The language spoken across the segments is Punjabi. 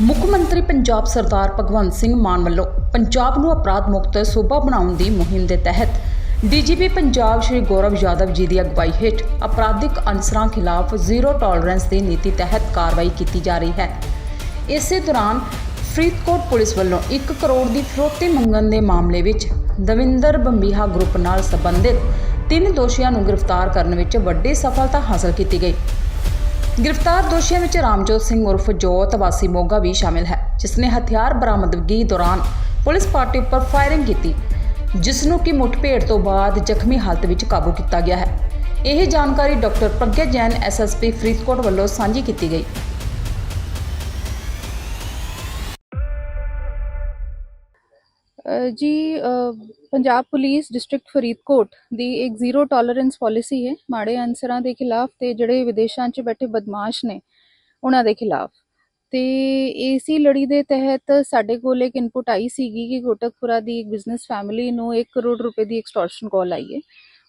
ਮੁੱਖ ਮੰਤਰੀ ਪੰਜਾਬ ਸਰਦਾਰ ਭਗਵੰਤ ਸਿੰਘ ਮਾਨ ਵੱਲੋਂ ਪੰਜਾਬ ਨੂੰ ਅਪਰਾਧ ਮੁਕਤ ਸੂਬਾ ਬਣਾਉਣ ਦੀ ਮੁਹਿੰਮ ਦੇ ਤਹਿਤ ਡੀਜੀਪੀ ਪੰਜਾਬ ਸ਼੍ਰੀ ਗੌਰਵ ਯਾਦਵ ਜੀ ਦੀ ਅਗਵਾਈ ਹੇਠ ਅਪਰਾਧਿਕ ਅਨਸਰਾਂ ਖਿਲਾਫ ਜ਼ੀਰੋ ਟੋਲਰੈਂਸ ਦੀ ਨੀਤੀ ਤਹਿਤ ਕਾਰਵਾਈ ਕੀਤੀ ਜਾ ਰਹੀ ਹੈ। ਇਸੇ ਦੌਰਾਨ ਫਰੀਦਕੋਟ ਪੁਲਿਸ ਵੱਲੋਂ 1 ਕਰੋੜ ਦੀ ਫਿਰੌਤੀ ਮੰਗਣ ਦੇ ਮਾਮਲੇ ਵਿੱਚ ਦਵਿੰਦਰ ਬੰਬੀਹਾ ਗਰੁੱਪ ਨਾਲ ਸੰਬੰਧਿਤ ਤਿੰਨ ਦੋਸ਼ੀਆਂ ਨੂੰ ਗ੍ਰਿਫਤਾਰ ਕਰਨ ਵਿੱਚ ਵੱਡੀ ਸਫਲਤਾ ਹਾਸਲ ਕੀਤੀ ਗਈ। ਗ੍ਰਿਫਤਾਰ ਦੋਸ਼ੀਆਂ ਵਿੱਚ ਰਾਮਜੋਤ ਸਿੰਘ ਉਰਫ ਜੋਤ, ਵਾਸੀ ਮੋਗਾ ਵੀ ਸ਼ਾਮਿਲ ਹੈ, ਜਿਸ ਨੇ ਹਥਿਆਰ ਬਰਾਮਦਗੀ ਦੌਰਾਨ ਪੁਲਿਸ ਪਾਰਟੀ ਉੱਪਰ ਫਾਇਰਿੰਗ ਕੀਤੀ, ਜਿਸ ਨੂੰ ਕਿ ਮੁੱਠਭੇੜ ਤੋਂ ਬਾਅਦ ਜ਼ਖਮੀ ਹਾਲਤ ਵਿੱਚ ਕਾਬੂ ਕੀਤਾ ਗਿਆ ਹੈ। ਇਹ ਜਾਣਕਾਰੀ ਡਾਕਟਰ ਪ੍ਰਗਿਆ ਜੈਨ ਐਸਐਸਪੀ ਫਰੀਦਕੋਟ ਵੱਲੋਂ ਸਾਂਝੀ ਕੀਤੀ ਗਈ। ਜੀ ਪੰਜਾਬ ਪੁਲਿਸ ਡਿਸਟ੍ਰਿਕਟ ਫਰੀਦਕੋਟ ਦੀ ਇੱਕ ਜ਼ੀਰੋ ਟੋਲਰੈਂਸ ਪਾਲਿਸੀ ਹੈ। ਮਾੜੇ ਅਨਸਰਾਂ ਦੇ ਖਿਲਾਫ ਤੇ ਜਿਹੜੇ ਵਿਦੇਸ਼ਾਂ 'ਚ ਬੈਠੇ ਬਦਮਾਸ਼ ਨੇ, ਉਹਨਾਂ ਦੇ ਖਿਲਾਫ। ਤੇ ਏਸੀ ਲੜੀ ਦੇ ਤਹਿਤ ਸਾਡੇ ਕੋਲ ਇੱਕ ਇਨਪੁਟ ਆਈ ਸੀਗੀ ਕਿ ਕੋਟਕਪੁਰਾ ਦੀ ਇੱਕ ਬਿਜ਼ਨਸ ਫੈਮਿਲੀ ਨੂੰ 1 ਕਰੋੜ ਰੁਪਏ ਦੀ ਐਕਸਟੋਰਸ਼ਨ ਕਾਲ ਆਈ ਹੈ।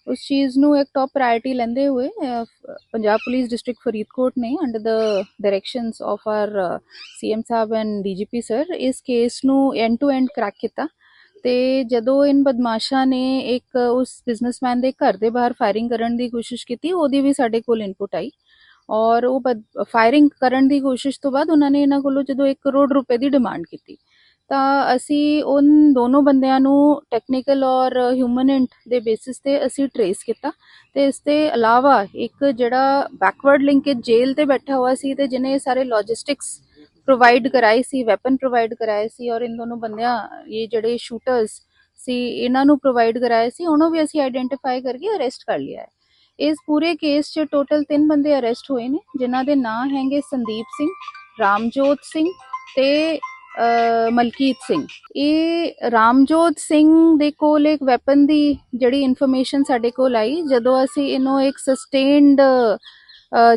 ਉਸ ਚੀਜ਼ ਨੂੰ ਇੱਕ ਟਾਪ ਪ੍ਰਾਇੋਰਟੀ ਲੈਂਦੇ ਹੋਏ ਪੰਜਾਬ ਪੁਲਿਸ ਡਿਸਟ੍ਰਿਕਟ ਫਰੀਦਕੋਟ ਨੇ under the directions of our CM Sahib and DGP sir ਇਸ ਕੇਸ ਨੂੰ ਐਂਡ ਟੂ ਐਂਡ ਕ੍ਰੈਕ ਕੀਤਾ। ਤੇ ਜਦੋਂ ਇਨ ਬਦਮਾਸ਼ਾਂ ਨੇ ਇੱਕ ਉਸ ਬਿਜ਼ਨਸਮੈਨ ਦੇ ਘਰ ਦੇ ਬਾਹਰ ਫਾਇਰਿੰਗ ਕਰਨ ਦੀ ਕੋਸ਼ਿਸ਼ ਕੀਤੀ, ਉਹਦੀ ਵੀ ਸਾਡੇ ਕੋਲ ਇਨਪੁਟ ਆਈ ਔਰ ਉਹ ਫਾਇਰਿੰਗ ਕਰਨ ਦੀ ਕੋਸ਼ਿਸ਼ ਤੋਂ ਬਾਅਦ ਉਹਨਾਂ ਨੇ ਇਹਨਾਂ ਕੋਲੋਂ ਜਦੋਂ 1 ਕਰੋੜ ਰੁਪਏ ਦੀ ਡਿਮਾਂਡ ਕੀਤੀ, ਤਾਂ ਅਸੀਂ ਉਹਨ ਦੋਨੋਂ ਬੰਦਿਆਂ ਨੂੰ ਟੈਕਨੀਕਲ ਔਰ ਹਿਊਮਨ ਇੰਟ ਦੇ ਬੇਸਿਸ ਤੇ ਅਸੀਂ ਟਰੇਸ ਕੀਤਾ ਤੇ ਇਸ ਦੇ ਇਲਾਵਾ ਇੱਕ ਜਿਹੜਾ ਬੈਕਵਰਡ ਲਿੰਕੇਜ ਜੇਲ੍ਹ ਤੇ ਬੈਠਾ ਹੋਇਆ ਸੀ ਤੇ ਜਿਹਨੇ ਸਾਰੇ ਲੌਜਿਸਟਿਕਸ ਪ੍ਰੋਵਾਈਡ ਕਰਾਈ ਸੀ ਵੈਪਨ ਪ੍ਰੋਵਾਈਡ ਕਰਾਏ ਸੀ ਔਰ ਇਨ ਦੋਨੋਂ ਬੰਦਿਆਂ, ਇਹ ਜਿਹੜੇ ਸ਼ੂਟਰਸ ਸੀ, ਇਹਨਾਂ ਨੂੰ ਪ੍ਰੋਵਾਈਡ ਕਰਾਏ ਸੀ, ਉਹਨੂੰ ਵੀ ਅਸੀਂ ਆਈਡੈਂਟੀਫਾਈ ਕਰਕੇ ਅਰੈਸਟ ਕਰ ਲਿਆ ਹੈ। ਇਸ ਪੂਰੇ ਕੇਸ 'ਚ ਟੋਟਲ 3 ਬੰਦੇ ਅਰੈਸਟ ਹੋਏ ਨੇ, ਜਿਨ੍ਹਾਂ ਦੇ ਨਾਂ ਹੈਗੇ ਸੰਦੀਪ ਸਿੰਘ, ਰਾਮਜੋਤ ਸਿੰਘ ਤੇ ਮਲਕੀਤ ਸਿੰਘ। ਇਹ ਰਾਮਜੋਤ ਸਿੰਘ ਦੇ ਕੋਲ ਇੱਕ ਵੈਪਨ ਦੀ ਜਿਹੜੀ ਇਨਫੋਰਮੇਸ਼ਨ ਸਾਡੇ ਕੋਲ ਆਈ, ਜਦੋਂ ਅਸੀਂ ਇਹਨੂੰ ਇੱਕ ਸਸਟੇਨਡ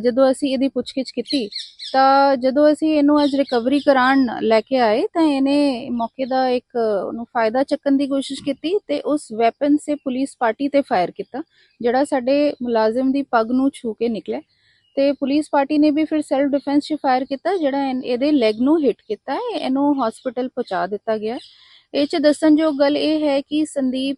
ਜਦੋਂ ਅਸੀਂ ਇਹਦੀ ਪੁੱਛਗਿੱਛ ਕੀਤੀ, ਤਾਂ ਜਦੋਂ ਅਸੀਂ ਇਹਨੂੰ ਅੱਜ ਰਿਕਵਰੀ ਕਰਾਉਣ ਲੈ ਕੇ ਆਏ, ਤਾਂ ਇਹਨੇ ਮੌਕੇ ਦਾ ਇੱਕ ਉਹਨੂੰ ਫਾਇਦਾ ਚੱਕਣ ਦੀ ਕੋਸ਼ਿਸ਼ ਕੀਤੀ ਤੇ ਉਸ ਵੈਪਨ ਸੇ ਪੁਲਿਸ ਪਾਰਟੀ ਤੇ ਫਾਇਰ ਕੀਤਾ, ਜਿਹੜਾ ਸਾਡੇ ਮੁਲਾਜ਼ਮ ਦੀ ਪੱਗ ਨੂੰ ਛੂ ਕੇ ਨਿਕਲਿਆ। ਤੇ ਪੁਲਿਸ ਪਾਰਟੀ ਨੇ ਵੀ ਫਿਰ ਸੈਲਫ ਡਿਫੈਂਸ 'ਚ ਫਾਇਰ ਕੀਤਾ, ਜਿਹੜਾ ਇਨ- ਇਹਦੇ ਲੈਗ ਨੂੰ ਹਿੱਟ ਕੀਤਾ ਹੈ ਇਹਨੂੰ ਹਸਪੀਟਲ ਪਹੁੰਚਾ ਦਿੱਤਾ ਗਿਆ। ਇਹ ਚ ਦੱਸਣਯੋਗ ਗੱਲ ਇਹ ਹੈ ਕਿ ਸੰਦੀਪ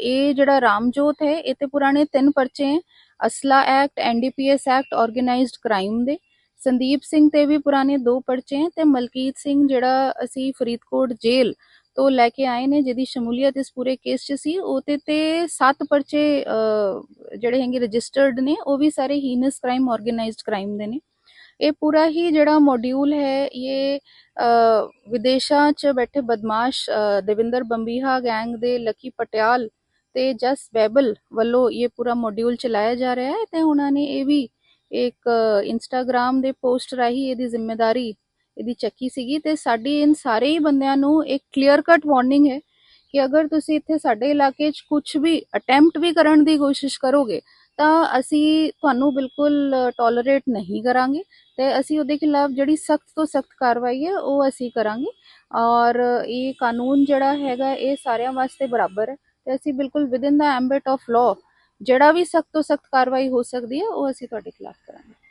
ਇਹ ਜਿਹੜਾ ਰਾਮਜੋਤ ਹੈ, ਇਹ ਤੇ ਪੁਰਾਣੇ ਤਿੰਨ ਪਰਚੇ ਹੈ। ਅਸਲਾ act NDPS act organised crime ਦੇ। ਸੰਦੀਪ ਸਿੰਘ ਤੇ ਵੀ ਪੁਰਾਣੇ ਦੋ ਪਰਚੇ ਹੈ ਤੇ ਮਲਕੀਤ ਸਿੰਘ ਜਿਹੜਾ ਅਸੀਂ ਫਰੀਦਕੋਟ ਜੇਲ੍ਹ ਤੋਂ ਲੈ ਕੇ ਆਏ ਨੇ, ਜਿਹਦੀ ਸ਼ਮੂਲੀਅਤ ਇਸ ਪੂਰੇ ਕੇਸ 'ਚ ਸੀ ਉਹਤੇ ਤੇ ਸੱਤ ਪਰਚੇ ਜਿਹੜੇ ਹੈਗੇ ਰਜਿਸਟਰਡ ਨੇ, ਉਹ ਵੀ ਸਾਰੇ ਹੀਨਸ ਕ੍ਰਾਈਮ ਆਰਗੇਨਾਈਜ਼ਡ ਕ੍ਰਾਈਮ ਦੇ ਨੇ। ਇਹ ਪੂਰਾ ਹੀ ਜਿਹੜਾ ਮੋਡਿਊਲ ਹੈ, ਇਹ ਵਿਦੇਸ਼ਾਂ 'ਚ ਬੈਠੇ ਬਦਮਾਸ਼ ਦੇਵਿੰਦਰ ਬੰਬੀਹਾ ਗੈਂਗ ਦੇ ਲੱਕੀ ਪਟਿਆਲ ਤੇ ਜਸ ਬੈਬਲ ਵੱਲੋਂ ਇਹ ਪੂਰਾ ਮੋਡਿਊਲ ਚਲਾਇਆ ਜਾ ਰਿਹਾ ਹੈ ਤੇ ਉਹਨਾਂ ਨੇ ਇਹ ਵੀ ਇੱਕ ਇੰਸਟਾਗ੍ਰam ਦੇ ਪੋਸਟ ਰਾਹੀਂ ਇਹਦੀ ਜ਼ਿੰਮੇਵਾਰੀ ਇਹਦੀ ਚੱਕੀ ਸੀਗੀ ਤੇ ਸਾਡੀ ਇਨ ਸਾਰੇ ਹੀ ਬੰਦਿਆਂ ਨੂੰ ਇੱਕ ਕਲੀਅਰ ਕੱਟ ਵਾਰਨਿੰਗ ਹੈ ਕਿ ਅਗਰ ਤੁਸੀਂ ਇੱਥੇ ਸਾਡੇ ਇਲਾਕੇ 'ਚ ਕੁਝ ਵੀ ਅਟੈਂਪਟ ਵੀ ਕਰਨ ਦੀ ਕੋਸ਼ਿਸ਼ ਕਰੋਗੇ, ਤਾਂ ਅਸੀਂ ਤੁਹਾਨੂੰ ਬਿਲਕੁਲ ਟੋਲਰੇਟ ਨਹੀਂ ਕਰਾਂਗੇ ਤੇ ਅਸੀਂ ਉਹਦੇ ਖਿਲਾਫ ਜਿਹੜੀ ਸਖਤ ਤੋਂ ਸਖਤ ਕਾਰਵਾਈ ਹੈ ਉਹ ਅਸੀਂ ਕਰਾਂਗੇ ਔਰ ਇਹ ਕਾਨੂੰਨ ਜਿਹੜਾ ਹੈਗਾ ਇਹ ਸਾਰਿਆਂ ਵਾਸਤੇ ਬਰਾਬਰ ਹੈ। ਤੇ ਅਸੀਂ ਬਿਲਕੁਲ within the ambit of law ਜਿਹੜਾ ਵੀ ਸਖਤ ਤੋਂ ਸਖਤ ਕਾਰਵਾਈ ਹੋ ਸਕਦੀ ਹੈ, ਉਹ ਅਸੀਂ ਤੁਹਾਡੇ ਖਿਲਾਫ ਕਰਾਂਗੇ।